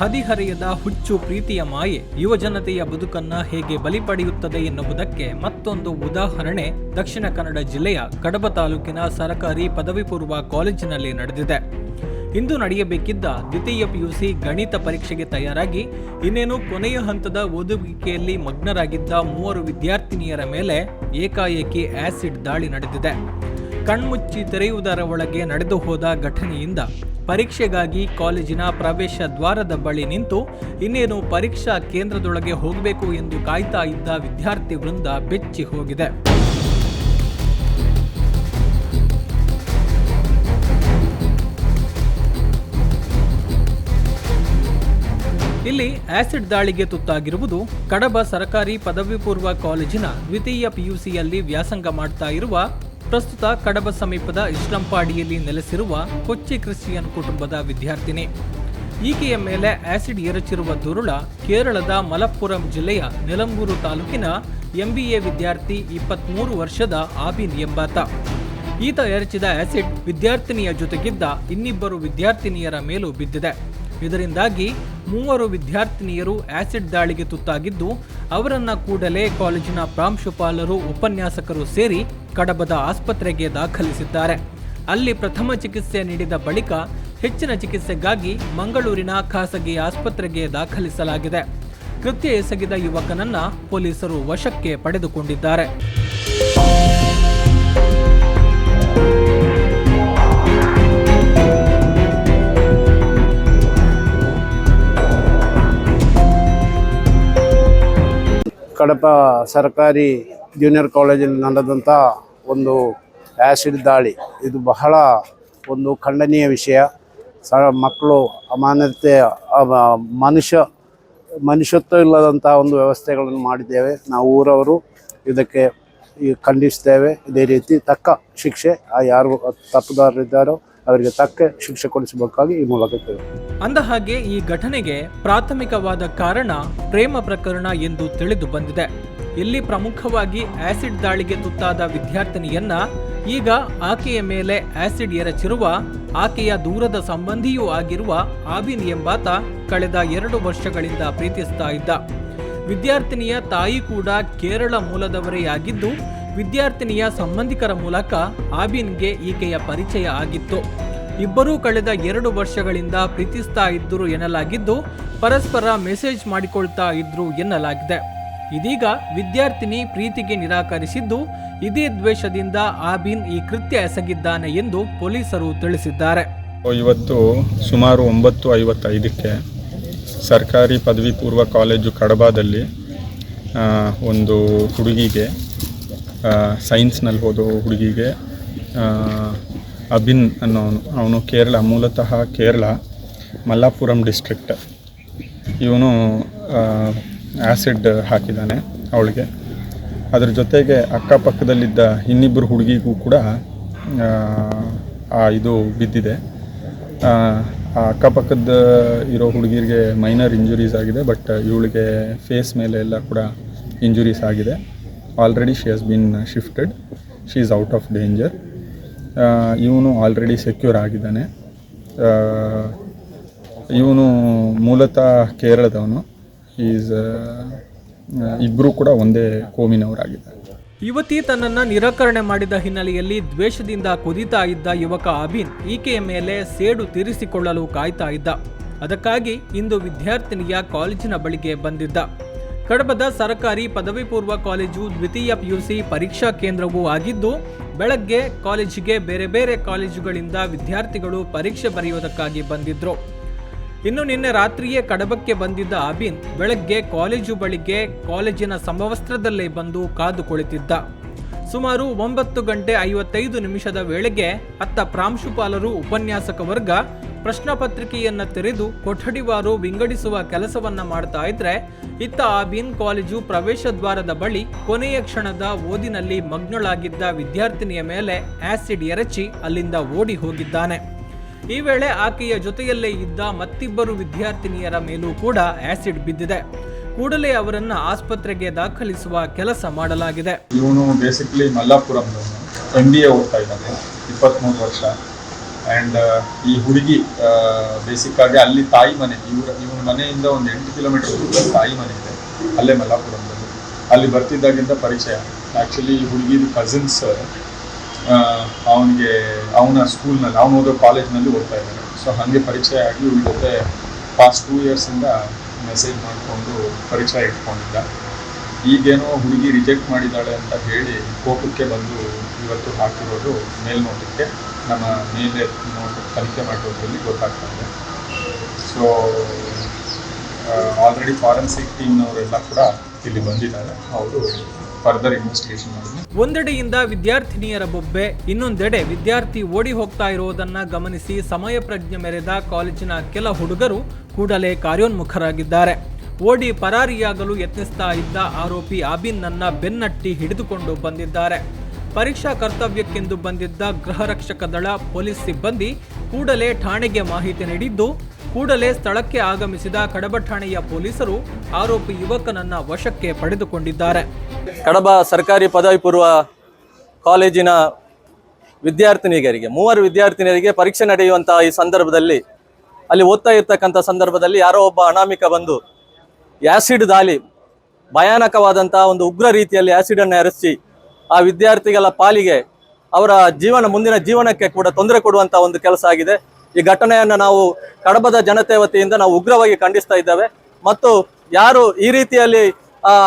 ಹದಿಹರೆಯದ ಹುಚ್ಚು ಪ್ರೀತಿಯ ಮಾಯೆ ಯುವಜನತೆಯ ಬದುಕನ್ನ ಹೇಗೆ ಬಲಿ ಪಡೆಯುತ್ತದೆ ಎನ್ನುವುದಕ್ಕೆ ಮತ್ತೊಂದು ಉದಾಹರಣೆ ದಕ್ಷಿಣ ಕನ್ನಡ ಜಿಲ್ಲೆಯ ಕಡಬ ತಾಲೂಕಿನ ಸರಕಾರಿ ಪದವಿ ಪೂರ್ವ ಕಾಲೇಜಿನಲ್ಲಿ ನಡೆದಿದೆ. ಇಂದು ನಡೆಯಬೇಕಿದ್ದ ದ್ವಿತೀಯ ಪಿಯುಸಿ ಗಣಿತ ಪರೀಕ್ಷೆಗೆ ತಯಾರಾಗಿ ಇನ್ನೇನು ಕೊನೆಯ ಹಂತದ ಓದುವಿಕೆಯಲ್ಲಿ ಮಗ್ನರಾಗಿದ್ದ ಮೂವರು ವಿದ್ಯಾರ್ಥಿನಿಯರ ಮೇಲೆ ಏಕಾಏಕಿ ಆಸಿಡ್ ದಾಳಿ ನಡೆದಿದೆ. ಕಣ್ಮುಚ್ಚಿ ತೆರೆಯುವುದರ ಒಳಗೆ ನಡೆದು ಹೋದ ಘಟನೆಯಿಂದ ಪರೀಕ್ಷೆಗಾಗಿ ಕಾಲೇಜಿನ ಪ್ರವೇಶ ದ್ವಾರದ ಬಳಿ ನಿಂತು ಇನ್ನೇನು ಪರೀಕ್ಷಾ ಕೇಂದ್ರದೊಳಗೆ ಹೋಗಬೇಕು ಎಂದು ಕಾಯ್ತಾ ಇದ್ದ ವಿದ್ಯಾರ್ಥಿ ವೃಂದ ಬೆಚ್ಚಿ ಹೋಗಿದೆ. ಇಲ್ಲಿ ಆಸಿಡ್ ದಾಳಿಗೆ ತುತ್ತಾಗಿರುವುದು ಕಡಬ ಸರಕಾರಿ ಪದವಿ ಪೂರ್ವ ಕಾಲೇಜಿನ ದ್ವಿತೀಯ ಪಿಯುಸಿಯಲ್ಲಿ ವ್ಯಾಸಂಗ ಮಾಡ್ತಾ ಇರುವ ಪ್ರಸ್ತುತ ಕಡಬ ಸಮೀಪದ ಇಸ್ಲಂಪಾಡಿಯಲ್ಲಿ ನೆಲೆಸಿರುವ ಕೊಚ್ಚಿ ಕ್ರಿಶ್ಚಿಯನ್ ಕುಟುಂಬದ ವಿದ್ಯಾರ್ಥಿನಿ. ಈಕೆಯ ಮೇಲೆ ಆಸಿಡ್ ಎರಚಿರುವ ದುರುಳ ಕೇರಳದ ಮಲಪ್ಪುರಂ ಜಿಲ್ಲೆಯ ನೆಲಂಗೂರು ತಾಲೂಕಿನ ಎಂಬಿಎ ವಿದ್ಯಾರ್ಥಿ ಇಪ್ಪತ್ಮೂರು ವರ್ಷದ ಆಬಿನ್ ಎಂಬಾತ. ಈತ ಎರಚಿದ ಆಸಿಡ್ ವಿದ್ಯಾರ್ಥಿನಿಯ ಜೊತೆಗಿದ್ದ ಇನ್ನಿಬ್ಬರು ವಿದ್ಯಾರ್ಥಿನಿಯರ ಮೇಲೂ ಬಿದ್ದಿದೆ. ಇದರಿಂದಾಗಿ ಮೂವರು ವಿದ್ಯಾರ್ಥಿನಿಯರು ಆಸಿಡ್ ದಾಳಿಗೆ ತುತ್ತಾಗಿದ್ದು, ಅವರನ್ನು ಕೂಡಲೇ ಕಾಲೇಜಿನ ಪ್ರಾಂಶುಪಾಲರು, ಉಪನ್ಯಾಸಕರು ಸೇರಿ ಕಡಬದ ಆಸ್ಪತ್ರೆಗೆ ದಾಖಲಿಸಿದ್ದಾರೆ. ಅಲ್ಲಿ ಪ್ರಥಮ ಚಿಕಿತ್ಸೆ ನೀಡಿದ ಬಳಿಕ ಹೆಚ್ಚಿನ ಚಿಕಿತ್ಸೆಗಾಗಿ ಮಂಗಳೂರಿನ ಖಾಸಗಿ ಆಸ್ಪತ್ರೆಗೆ ದಾಖಲಿಸಲಾಗಿದೆ. ಕೃತ್ಯ ಎಸಗಿದ ಯುವಕನನ್ನ ಪೊಲೀಸರು ವಶಕ್ಕೆ ಪಡೆದುಕೊಂಡಿದ್ದಾರೆ. ಕಡಪ ಸರ್ಕಾರಿ ಜೂನಿಯರ್ ಕಾಲೇಜಲ್ಲಿ ನಡೆದಂಥ ಒಂದು ಆ್ಯಸಿಡ್ ದಾಳಿ. ಇದು ಬಹಳ ಒಂದು ಖಂಡನೀಯ ವಿಷಯ. ಸ, ಮಕ್ಕಳು ಅಮಾನತೆ ಮನುಷ್ಯ, ಮನುಷ್ಯತ್ವ ಇಲ್ಲದಂಥ ಒಂದು ವ್ಯವಸ್ಥೆಗಳನ್ನು ಮಾಡಿದ್ದೇವೆ. ನಾವು ಊರವರು ಇದಕ್ಕೆ ಖಂಡಿಸ್ತೇವೆ. ಇದೇ ರೀತಿ ತಕ್ಕ ಶಿಕ್ಷೆ, ಆ ಯಾರು ತಪ್ಪುದಾರರಿದ್ದಾರೋ ಅವರಿಗೆ ತಕ್ಕ ಶಿಕ್ಷೆ ಕೊಡಿಸಬೇಕಾಗಿ ಈ ಮೂಲಕ ಅಂದ ಹಾಗೆ ಈ ಘಟನೆಗೆ ಪ್ರಾಥಮಿಕವಾದ ಕಾರಣ ಪ್ರೇಮ ಪ್ರಕರಣ ಎಂದು ತಿಳಿದು ಬಂದಿದೆ. ಇಲ್ಲಿ ಪ್ರಮುಖವಾಗಿ ಆಸಿಡ್ ದಾಳಿಗೆ ತುತ್ತಾದ ವಿದ್ಯಾರ್ಥಿನಿಯನ್ನ ಈಗ ಆಕೆಯ ಮೇಲೆ ಆಸಿಡ್ ಎರಚಿರುವ, ಆಕೆಯ ದೂರದ ಸಂಬಂಧಿಯೂ ಆಗಿರುವ ಆಬಿನ್ ಎಂಬಾತ ಕಳೆದ ಎರಡು ವರ್ಷಗಳಿಂದ ಪ್ರೀತಿಸ್ತಾ ಇದ್ದ. ವಿದ್ಯಾರ್ಥಿನಿಯ ತಾಯಿ ಕೂಡ ಕೇರಳ ಮೂಲದವರೇ ಆಗಿದ್ದು ವಿದ್ಯಾರ್ಥಿನಿಯ ಸಂಬಂಧಿಕರ ಮೂಲಕ ಆಬಿನ್ಗೆ ಈಕೆಯ ಪರಿಚಯ ಆಗಿತ್ತು. ಇಬ್ಬರೂ ಕಳೆದ ಎರಡು ವರ್ಷಗಳಿಂದ ಪ್ರೀತಿಸ್ತಾ ಇದ್ದರು ಎನ್ನಲಾಗಿದ್ದು, ಪರಸ್ಪರ ಮೆಸೇಜ್ ಮಾಡಿಕೊಳ್ತಾ ಇದ್ರು ಎನ್ನಲಾಗಿದೆ. ಇದೀಗ ವಿದ್ಯಾರ್ಥಿನಿ ಪ್ರೀತಿಗೆ ನಿರಾಕರಿಸಿದ್ದು, ಇದೇ ದ್ವೇಷದಿಂದ ಆಬಿನ್ ಈ ಕೃತ್ಯ ಎಸಗಿದ್ದಾನೆ ಎಂದು ಪೊಲೀಸರು ತಿಳಿಸಿದ್ದಾರೆ. ಇವತ್ತು ಸುಮಾರು ಒಂಬತ್ತು ಐವತ್ತೈದಕ್ಕೆ ಸರ್ಕಾರಿ ಪದವಿ ಪೂರ್ವ ಕಾಲೇಜು ಕಡಬದಲ್ಲಿ ಒಂದು ಹುಡುಗಿಗೆ ಸೈನ್ಸ್ನಲ್ಲಿ ಓದೋ ಹುಡುಗಿಗೆ ಅಬಿನ್ ಅನ್ನೋನು ಅವನು. ಕೇರಳ ಮೂಲತಃ ಕೇರಳ ಮಲ್ಲಾಪುರಂ ಡಿಸ್ಟ್ರಿಕ್ಟ್ ಇವನು ಆ್ಯಸಿಡ್ ಹಾಕಿದ್ದಾನೆ ಅವಳಿಗೆ. ಅದ್ರ ಜೊತೆಗೆ ಅಕ್ಕಪಕ್ಕದಲ್ಲಿದ್ದ ಇನ್ನಿಬ್ಬರು ಹುಡುಗಿಗೂ ಕೂಡ ಆ, ಇದು ಬಿದ್ದಿದೆ. ಆ ಅಕ್ಕಪಕ್ಕದ ಇರೋ ಹುಡುಗಿರಿಗೆ ಮೈನರ್ ಇಂಜುರೀಸ್ ಆಗಿದೆ ಬಟ್ ಇವಳಿಗೆ ಫೇಸ್ ಮೇಲೆ ಎಲ್ಲ ಕೂಡ ಇಂಜುರೀಸ್ ಆಗಿದೆ. Already she has been shifted she is out of danger ಇವನು ಆಲ್ರೆಡಿ ಸೆಕ್ಯೂರ್ ಆಗಿದ್ದಾನೆ. ಇವನು ಮೂಲತಃ ಕೇರಳದವನು. ಈಸ್ ಇಬ್ಬರೂ ಕೂಡ ಒಂದೇ ಕೋಮಿನವರಾಗಿದ್ದಾರೆ ಯುವತಿ ತನ್ನನ್ನು ನಿರಾಕರಣೆ ಮಾಡಿದ ಹಿನ್ನೆಲೆಯಲ್ಲಿ ದ್ವೇಷದಿಂದ ಕುದಿತಾ ಇದ್ದ ಯುವಕ ಅಭಿನ್ ಈಕೆಯ ಮೇಲೆ ಸೇಡು ತೀರಿಸಿಕೊಳ್ಳಲು ಕಾಯ್ತಾ ಇದ್ದ. ಅದಕ್ಕಾಗಿ ಇಂದು ವಿದ್ಯಾರ್ಥಿನಿಯ ಕಾಲೇಜಿನ ಬಳಿಗೆ ಬಂದಿದ್ದ. ಕಡಬದ ಸರ್ಕಾರಿ ಪದವಿ ಪೂರ್ವ ಕಾಲೇಜು ದ್ವಿತೀಯ ಪಿಯುಸಿ ಪರೀಕ್ಷಾ ಕೇಂದ್ರವೂ ಆಗಿದ್ದು, ಬೆಳಗ್ಗೆ ಕಾಲೇಜಿಗೆ ಬೇರೆ ಬೇರೆ ಕಾಲೇಜುಗಳಿಂದ ವಿದ್ಯಾರ್ಥಿಗಳು ಪರೀಕ್ಷೆ ಬರೆಯುವುದಕ್ಕಾಗಿ ಬಂದಿದ್ರು. ಇನ್ನು ನಿನ್ನೆ ರಾತ್ರಿಯೇ ಕಡಬಕ್ಕೆ ಬಂದಿದ್ದ ಅಬಿನ್ ಬೆಳಗ್ಗೆ ಕಾಲೇಜು ಬಳಿಗೆ ಕಾಲೇಜಿನ ಸಮವಸ್ತ್ರದಲ್ಲೇ ಬಂದು ಕಾದು ಕುಳಿತಿದ್ದ. ಸುಮಾರು ಒಂಬತ್ತು ಗಂಟೆ ಐವತ್ತೈದು ನಿಮಿಷದ ವೇಳೆಗೆ ಅತ್ತ ಪ್ರಾಂಶುಪಾಲರು ಉಪನ್ಯಾಸಕ ವರ್ಗ ಪ್ರಶ್ನಪತ್ರಿಕೆಯನ್ನ ತೆರೆದು ಕೊಠಡಿವಾರು ವಿಂಗಡಿಸುವ ಕೆಲಸವನ್ನ ಮಾಡ್ತಾ ಇದ್ರೆ, ಇತ್ತ ಆಬಿನ್ ಕಾಲೇಜು ಪ್ರವೇಶ ದ್ವಾರದ ಬಳಿ ಕೊನೆಯ ಕ್ಷಣದ ಓದಿನಲ್ಲಿ ಮಗ್ನಳಾಗಿದ್ದ ವಿದ್ಯಾರ್ಥಿನಿಯ ಮೇಲೆ ಆಸಿಡ್ ಎರಚಿ ಅಲ್ಲಿಂದ ಓಡಿ ಹೋಗಿದ್ದಾನೆ. ಈ ವೇಳೆ ಆಕೆಯ ಜೊತೆಯಲ್ಲೇ ಇದ್ದ ಮತ್ತಿಬ್ಬರು ವಿದ್ಯಾರ್ಥಿನಿಯರ ಮೇಲೂ ಕೂಡ ಆಸಿಡ್ ಬಿದ್ದಿದೆ. ಕೂಡಲೇ ಅವರನ್ನು ಆಸ್ಪತ್ರೆಗೆ ದಾಖಲಿಸುವ ಕೆಲಸ ಮಾಡಲಾಗಿದೆ. ಇವನು basically Malappuram M B A ಓದ್ತಾ ಇದ್ದಾನೆ ಇಪ್ಪತ್ತ್ಮೂರು ವರ್ಷ. ಆ್ಯಂಡ್ ಈ ಹುಡುಗಿ ಬೇಸಿಕ್ ಆಗಿ ಅಲ್ಲಿ ತಾಯಿ ಮನೆ, ಇವರ, ಇವನ ಮನೆಯಿಂದ ಒಂದು ಎಂಟು ಕಿಲೋಮೀಟರ್ ದೂರ ತಾಯಿ ಮನೆ ಇದೆ, ಅಲ್ಲೇ ಮಲ್ಲಾಪುರದಲ್ಲಿ. ಅಲ್ಲಿ ಬರ್ತಿದ್ದಾಗಿಂದ ಪರಿಚಯ. ಆ್ಯಕ್ಚುಲಿ ಈ ಹುಡುಗಿದು ಕಸಿನ್ಸ್ ಅವನಿಗೆ, ಅವನ ಸ್ಕೂಲ್ನಲ್ಲಿ ಅವನು ಓದೋ ಕಾಲೇಜ್ನಲ್ಲಿ ಓದ್ತಾ ಇದ್ದಾನೆ. ಸೊ ಹಾಗೆ ಪರಿಚಯ ಆಗಿ ಇವ್ರ ಜೊತೆ ಪಾಸ್ಟ್ ಟೂ ಇಯರ್ಸಿಂದ ಮೆಸೇಜ್ ಮಾಡಿಕೊಂಡು ಪರಿಚಯ ಇಟ್ಕೊಂಡಿದ್ದ. ಈಗೇನೋ ಹುಡುಗಿ ರಿಜೆಕ್ಟ್ ಮಾಡಿದ್ದಾಳೆ ಅಂತ ಹೇಳಿ ಕೋಪಕ್ಕೆ ಬಂದು ಇವತ್ತು ಹಾಕಿರೋದು ಮೇಲ್ನೋಟಕ್ಕೆ. ನಮ್ಮ ಮೇಲೆ ನೋಟ ತನಿಖೆ ಮಾಡಿರೋದ್ರಲ್ಲಿ ಗೊತ್ತಾಗ್ತದೆ. ಸೊ ಆಲ್ರೆಡಿ ಫಾರೆನ್ಸಿಕ್ ಟೀಮ್ನವರೆಲ್ಲ ಕೂಡ ಇಲ್ಲಿ ಬಂದಿದ್ದಾರೆ. ಅವರು ಫರ್ದರ್ ಇನ್ವೆಸ್ಟಿಗೇಷನ್ ಒಂದೆಡೆಯಿಂದ ವಿದ್ಯಾರ್ಥಿನಿಯರ ಬೊಬ್ಬೆ, ಇನ್ನೊಂದೆಡೆ ವಿದ್ಯಾರ್ಥಿ ಓಡಿ ಹೋಗ್ತಾ ಇರುವುದನ್ನ ಗಮನಿಸಿ ಸಮಯ ಪ್ರಜ್ಞೆ ಮೆರೆದ ಕಾಲೇಜಿನ ಕೆಲ ಹುಡುಗರು ಕೂಡಲೇ ಕಾರ್ಯೋನ್ಮುಖರಾಗಿದ್ದಾರೆ. ಓಡಿ ಪರಾರಿಯಾಗಲು ಯತ್ನಿಸ್ತಾ ಇದ್ದ ಆರೋಪಿ ಆಬಿನ್ನನ್ನ ಬೆನ್ನಟ್ಟಿ ಹಿಡಿದುಕೊಂಡು ಬಂದಿದ್ದಾರೆ. ಪರೀಕ್ಷಾ ಕರ್ತವ್ಯಕ್ಕೆಂದು ಬಂದಿದ್ದ ಗೃಹ ರಕ್ಷಕ ದಳ ಪೊಲೀಸ್ ಸಿಬ್ಬಂದಿ ಕೂಡಲೇ ಠಾಣೆಗೆ ಮಾಹಿತಿ ನೀಡಿದ್ದು, ಕೂಡಲೇ ಸ್ಥಳಕ್ಕೆ ಆಗಮಿಸಿದ ಕಡಬ ಠಾಣೆಯ ಪೊಲೀಸರು ಆರೋಪಿ ಯುವಕನನ್ನ ವಶಕ್ಕೆ ಪಡೆದುಕೊಂಡಿದ್ದಾರೆ. ಕಡಬ ಸರ್ಕಾರಿ ಪದವಿ ಪೂರ್ವ ಕಾಲೇಜಿನ ವಿದ್ಯಾರ್ಥಿನಿಯರಿಗೆ, ಮೂವರು ವಿದ್ಯಾರ್ಥಿನಿಯರಿಗೆ ಪರೀಕ್ಷೆ ನಡೆಯುವಂತಹ ಈ ಸಂದರ್ಭದಲ್ಲಿ, ಅಲ್ಲಿ ಓದ್ತಾ ಇರ್ತಕ್ಕಂಥ ಸಂದರ್ಭದಲ್ಲಿ ಯಾರೋ ಒಬ್ಬ ಅನಾಮಿಕ ಬಂದು ಆ್ಯಸಿಡ್ ದಾಳಿ, ಭಯಾನಕವಾದಂತಹ ಒಂದು ಉಗ್ರ ರೀತಿಯಲ್ಲಿ ಆ್ಯಸಿಡನ್ನು ಎರಚಿ ಆ ವಿದ್ಯಾರ್ಥಿಗಳ ಪಾಲಿಗೆ ಅವರ ಜೀವನ, ಮುಂದಿನ ಜೀವನಕ್ಕೆ ಕೂಡ ತೊಂದರೆ ಕೊಡುವಂತಹ ಒಂದು ಕೆಲಸ ಆಗಿದೆ. ಈ ಘಟನೆಯನ್ನು ನಾವು ಕಡಬದ ಜನತೆ ವತಿಯಿಂದ ನಾವು ಉಗ್ರವಾಗಿ ಖಂಡಿಸ್ತಾ ಇದ್ದೇವೆ. ಮತ್ತು ಯಾರು ಈ ರೀತಿಯಲ್ಲಿ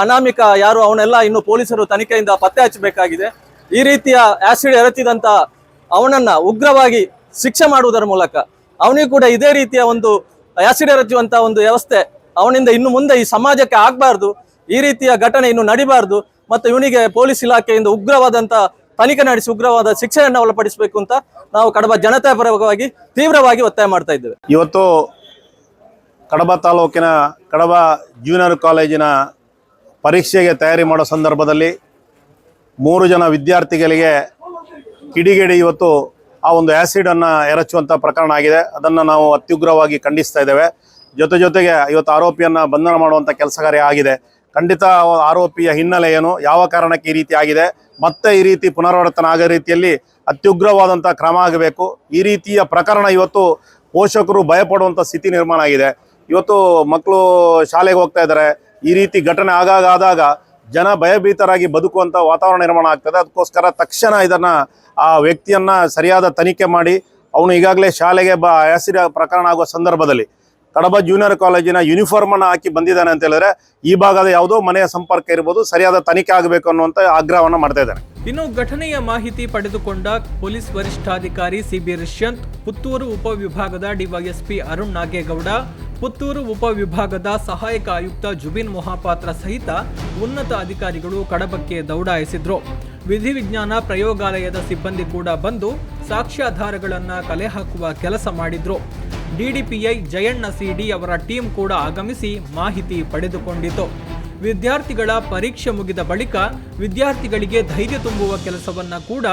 ಅನಾಮಿಕ ಯಾರು ಅವನೆಲ್ಲ ಇನ್ನು ಪೊಲೀಸರು ತನಿಖೆಯಿಂದ ಪತ್ತೆ ಹಚ್ಚಬೇಕಾಗಿದೆ ಈ ರೀತಿಯ ಆಸಿಡ್ ಎರಚಿದಂತ ಅವನನ್ನ ಉಗ್ರವಾಗಿ ಶಿಕ್ಷೆ ಮಾಡುವುದರ ಮೂಲಕ ಅವನಿಗೆ ಕೂಡ ಇದೇ ರೀತಿಯ ಒಂದು ಆಸಿಡ್ ಎರಚುವಂತ ಒಂದು ವ್ಯವಸ್ಥೆ ಅವನಿಂದ ಇನ್ನು ಮುಂದೆ ಈ ಸಮಾಜಕ್ಕೆ ಆಗಬಾರ್ದು. ಈ ರೀತಿಯ ಘಟನೆ ಇನ್ನು ನಡಿಬಾರ್ದು. ಮತ್ತು ಇವನಿಗೆ ಪೊಲೀಸ್ ಇಲಾಖೆಯಿಂದ ಉಗ್ರವಾದಂಥ ತನಿಖೆ ನಡೆಸಿ ಉಗ್ರವಾದ ಶಿಕ್ಷೆಯನ್ನು ಒಳಪಡಿಸಬೇಕು ಅಂತ ನಾವು ಕಡಬ ಜನತೆ ಪರವಾಗಿ ತೀವ್ರವಾಗಿ ಒತ್ತಾಯ ಮಾಡ್ತಾ ಇದ್ದೇವೆ. ಇವತ್ತು ಕಡಬ ತಾಲೂಕಿನ ಕಡಬ ಜೂನಿಯರ್ ಕಾಲೇಜಿನ ಪರೀಕ್ಷೆಗೆ ತಯಾರಿ ಮಾಡೋ ಸಂದರ್ಭದಲ್ಲಿ ಮೂರು ಜನ ವಿದ್ಯಾರ್ಥಿಗಳಿಗೆ ಕಿಡಿಗೇಡಿ ಇವತ್ತು ಆ ಒಂದು ಆ್ಯಸಿಡನ್ನು ಎರಚುವಂಥ ಪ್ರಕರಣ ಆಗಿದೆ. ಅದನ್ನು ನಾವು ಅತ್ಯುಗ್ರವಾಗಿ ಖಂಡಿಸ್ತಾ ಇದ್ದೇವೆ. ಜೊತೆ ಜೊತೆಗೆ ಇವತ್ತು ಆರೋಪಿಯನ್ನು ಬಂಧನ ಮಾಡುವಂಥ ಕೆಲಸ ಆಗಿದೆ. ಖಂಡಿತ ಆರೋಪಿಯ ಹಿನ್ನೆಲೆ ಏನು? ಯಾವ ಕಾರಣಕ್ಕೆ ಈ ರೀತಿ ಆಗಿದೆ? ಮತ್ತೆ ಈ ರೀತಿ ಪುನರಾವರ್ತನ ಆಗೋ ರೀತಿಯಲ್ಲಿ ಅತ್ಯುಗ್ರವಾದಂಥ ಕ್ರಮ ಆಗಬೇಕು. ಈ ರೀತಿಯ ಪ್ರಕರಣ ಇವತ್ತು ಪೋಷಕರು ಭಯಪಡುವಂಥ ಸ್ಥಿತಿ ನಿರ್ಮಾಣ ಆಗಿದೆ. ಇವತ್ತು ಮಕ್ಕಳು ಶಾಲೆಗೆ ಹೋಗ್ತಾ ಇದ್ದಾರೆ. ಈ ರೀತಿ ಘಟನೆ ಆಗಾಗ ಆದಾಗ ಜನ ಭಯಭೀತರಾಗಿ ಬದುಕುವಂಥ ವಾತಾವರಣ ನಿರ್ಮಾಣ ಆಗ್ತದೆ. ಅದಕ್ಕೋಸ್ಕರ ತಕ್ಷಣ ಇದನ್ನ ಆ ವ್ಯಕ್ತಿಯನ್ನ ಸರಿಯಾದ ತನಿಖೆ ಮಾಡಿ, ಅವನು ಈಗಾಗಲೇ ಶಾಲೆಗೆ ಬ ಹೆಸರಿ ಪ್ರಕರಣ ಆಗುವ ಸಂದರ್ಭದಲ್ಲಿ ಕಡಬ ಜೂನಿಯರ್ ಕಾಲೇಜಿನ ಯೂನಿಫಾರ್ಮ್ ಅನ್ನು ಹಾಕಿ ಬಂದಿದ್ದಾನೆ ಅಂತ ಹೇಳಿದ್ರೆ ಈ ಭಾಗದ ಯಾವುದೋ ಮನೆಯ ಸಂಪರ್ಕ ಇರ್ಬೋದು, ಸರಿಯಾದ ತನಿಖೆ ಆಗಬೇಕು ಅನ್ನುವಂತ ಆಗ್ರಹವನ್ನ ಮಾಡ್ತಾ ಇದ್ದಾನೆ ಇನ್ನು ಘಟನೆಯ ಮಾಹಿತಿ ಪಡೆದುಕೊಂಡ ಪೊಲೀಸ್ ವರಿಷ್ಠಾಧಿಕಾರಿ ಸಿಬಿ ರಿಷ್ಯಂತ್, ಪುತ್ತೂರು ಉಪವಿಭಾಗದ ಡಿವೈಎಸ್ಪಿ ಅರುಣ್ ನಾಗೇಗೌಡ, ಪುತ್ತೂರು ಉಪವಿಭಾಗದ ಸಹಾಯಕ ಆಯುಕ್ತ ಜುಬಿನ್ ಮೊಹಾಪಾತ್ರ ಸಹಿತ ಉನ್ನತ ಅಧಿಕಾರಿಗಳು ಕಡಬಕ್ಕೆ ದೌಡಾಯಿಸಿದ್ರು. ವಿಧಿವಿಜ್ಞಾನ ಪ್ರಯೋಗಾಲಯದ ಸಿಬ್ಬಂದಿ ಕೂಡ ಬಂದು ಸಾಕ್ಷ್ಯಾಧಾರಗಳನ್ನು ಕಲೆ ಹಾಕುವ ಕೆಲಸ ಮಾಡಿದ್ರು. ಡಿಡಿಪಿಐ ಜಯಣ್ಣ ಸಿಡಿ ಅವರ ಟೀಮ್ ಕೂಡ ಆಗಮಿಸಿ ಮಾಹಿತಿ ಪಡೆದುಕೊಂಡಿತು. ವಿದ್ಯಾರ್ಥಿಗಳ ಪರೀಕ್ಷೆ ಮುಗಿದ ಬಳಿಕ ವಿದ್ಯಾರ್ಥಿಗಳಿಗೆ ಧೈರ್ಯ ತುಂಬುವ ಕೆಲಸವನ್ನು ಕೂಡ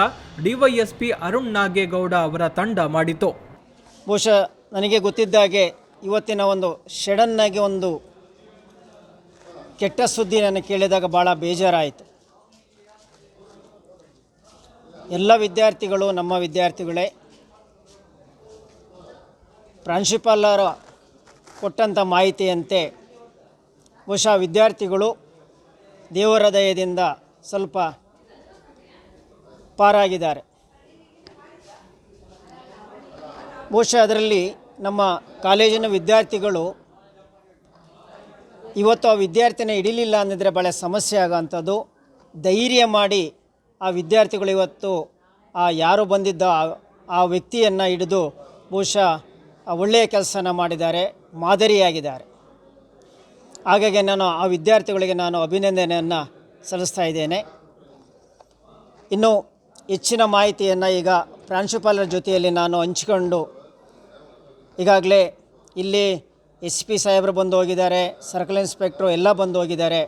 ಡಿವೈಎಸ್ಪಿ ಅರುಣ್ ನಾಗೇಗೌಡ ಅವರ ತಂಡ ಮಾಡಿತು. ಬಹುಶಃ ನನಗೆ ಗೊತ್ತಿದ್ದಾಗೆ ಇವತ್ತಿನ ಒಂದು ಸಡನ್ನಾಗಿ ಒಂದು ಕೆಟ್ಟ ಸುದ್ದಿ ನಾನು ಕೇಳಿದಾಗ ಭಾಳ ಬೇಜಾರಾಯಿತು. ಎಲ್ಲ ವಿದ್ಯಾರ್ಥಿಗಳು, ನಮ್ಮ ವಿದ್ಯಾರ್ಥಿಗಳೇ ಪ್ರಾಂಶುಪಾಲರು ಕೊಟ್ಟಂಥ ಮಾಹಿತಿಯಂತೆ ಬಹುಶಃ ವಿದ್ಯಾರ್ಥಿಗಳು ದೇವರ ದಯದಿಂದ ಸ್ವಲ್ಪ ಪಾರಾಗಿದ್ದಾರೆ. ಬಹುಶಃ ಅದರಲ್ಲಿ ನಮ್ಮ ಕಾಲೇಜಿನ ವಿದ್ಯಾರ್ಥಿಗಳು ಇವತ್ತು ಆ ವಿದ್ಯಾರ್ಥಿನ ಹಿಡಿಲಿಲ್ಲ ಅಂದಿದ್ರೆ ಭಾಳ ಸಮಸ್ಯೆ ಆಗೋವಂಥದ್ದು. ಧೈರ್ಯ ಮಾಡಿ ಆ ವಿದ್ಯಾರ್ಥಿಗಳು ಇವತ್ತು ಆ ಯಾರು ಬಂದಿದ್ದ ಆ- ವ್ಯಕ್ತಿಯನ್ನು ಹಿಡಿದು ಬಹುಶಃ ಒಳ್ಳೆಯ ಕೆಲಸನ ಮಾಡಿದ್ದಾರೆ, ಮಾದರಿಯಾಗಿದ್ದಾರೆ. ಹಾಗಾಗಿ ನಾನು ಆ ವಿದ್ಯಾರ್ಥಿಗಳಿಗೆ ನಾನು ಅಭಿನಂದನೆಯನ್ನು ಸಲ್ಲಿಸ್ತಾ ಇದ್ದೇನೆ. ಇನ್ನು ಹೆಚ್ಚಿನ ಮಾಹಿತಿಯನ್ನು ಈಗ ಪ್ರಾಂಶುಪಾಲರ ಜೊತೆಯಲ್ಲಿ ನಾನು ಹಂಚಿಕೊಂಡು ಈಗಾಗಲೇ ಇಲ್ಲಿ ಎಸ್ ಪಿ ಸಾಹೇಬರು ಬಂದು ಹೋಗಿದ್ದಾರೆ, ಸರ್ಕಲ್ ಇನ್ಸ್ಪೆಕ್ಟ್ರು ಎಲ್ಲ ಬಂದು ಹೋಗಿದ್ದಾರೆ.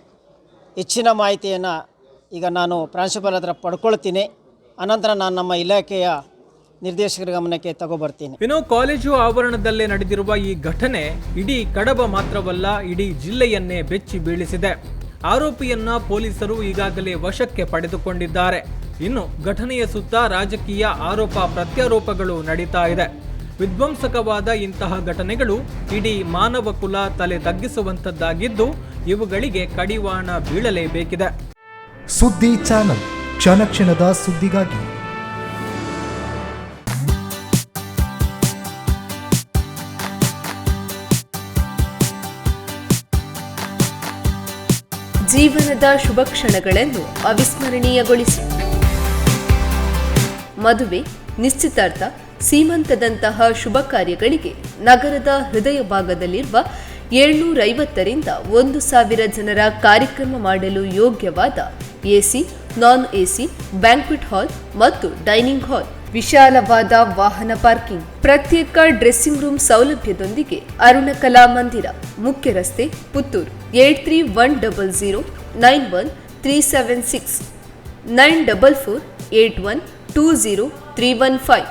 ಹೆಚ್ಚಿನ ಮಾಹಿತಿಯನ್ನು ಈಗ ನಾನು ಪ್ರಾಂಶುಪಾಲ ಹತ್ರ ಪಡ್ಕೊಳ್ತೀನಿ. ಅನಂತರ ನಾನು ನಮ್ಮ ಇಲಾಖೆಯ ನಿರ್ದೇಶಕರ ಗಮನಕ್ಕೆ ತಗೊಬರ್ತೀನಿ. ವಿನೋ ಕಾಲೇಜು ಆವರಣದಲ್ಲೇ ನಡೆದಿರುವ ಈ ಘಟನೆ ಇಡೀ ಕಡಬ ಮಾತ್ರವಲ್ಲ ಇಡೀ ಜಿಲ್ಲೆಯನ್ನೇ ಬೆಚ್ಚಿ ಬೀಳಿಸಿದೆ. ಆರೋಪಿಯನ್ನ ಪೊಲೀಸರು ಈಗಾಗಲೇ ವಶಕ್ಕೆ ಪಡೆದುಕೊಂಡಿದ್ದಾರೆ. ಇನ್ನು ಘಟನೆಯ ಸುತ್ತ ರಾಜಕೀಯ ಆರೋಪ ಪ್ರತ್ಯಾರೋಪಗಳು ನಡೀತಾ ಇದೆ. ವಿಧ್ವಂಸಕವಾದ ಇಂತಹ ಘಟನೆಗಳು ಇಡೀ ಮಾನವ ಕುಲ ತಲೆ ತಗ್ಗಿಸುವಂತದ್ದಾಗಿದ್ದು ಇವುಗಳಿಗೆ ಕಡಿವಾಣ ಬೀಳಲೇಬೇಕಿದೆ. ಸುದ್ದಿ ಚಾನಲ್ ಕ್ಷಣ ಕ್ಷಣದ ಸುದ್ದಿಗಾಗಿ ಜೀವನದ ಶುಭ ಕ್ಷಣಗಳನ್ನು ಅವಿಸ್ಮರಣೀಯಗೊಳಿಸಿ. ಮದುವೆ, ನಿಶ್ಚಿತಾರ್ಥ, ಸೀಮಂತದಂತಹ ಶುಭ ಕಾರ್ಯಗಳಿಗೆ ನಗರದ ಹೃದಯ ಭಾಗದಲ್ಲಿರುವ ಏಳ್ನೂರ ಐವತ್ತರಿಂದ ಒಂದು ಸಾವಿರ ಜನರ ಕಾರ್ಯಕ್ರಮ ಮಾಡಲು ಯೋಗ್ಯವಾದ AC, non AC, banquet hall ಮತ್ತು ಡೈನಿಂಗ್ ಹಾಲ್, ವಿಶಾಲವಾದ ವಾಹನ ಪಾರ್ಕಿಂಗ್, ಪ್ರತ್ಯೇಕ ಡ್ರೆಸ್ಸಿಂಗ್ ರೂಮ್ ಸೌಲಭ್ಯದೊಂದಿಗೆ ಅರುಣಕಲಾ ಮಂದಿರ ಮುಖ್ಯ ರಸ್ತೆ Puttur. eight three one double zero nine one three seven six nine double four eight one two zero three one five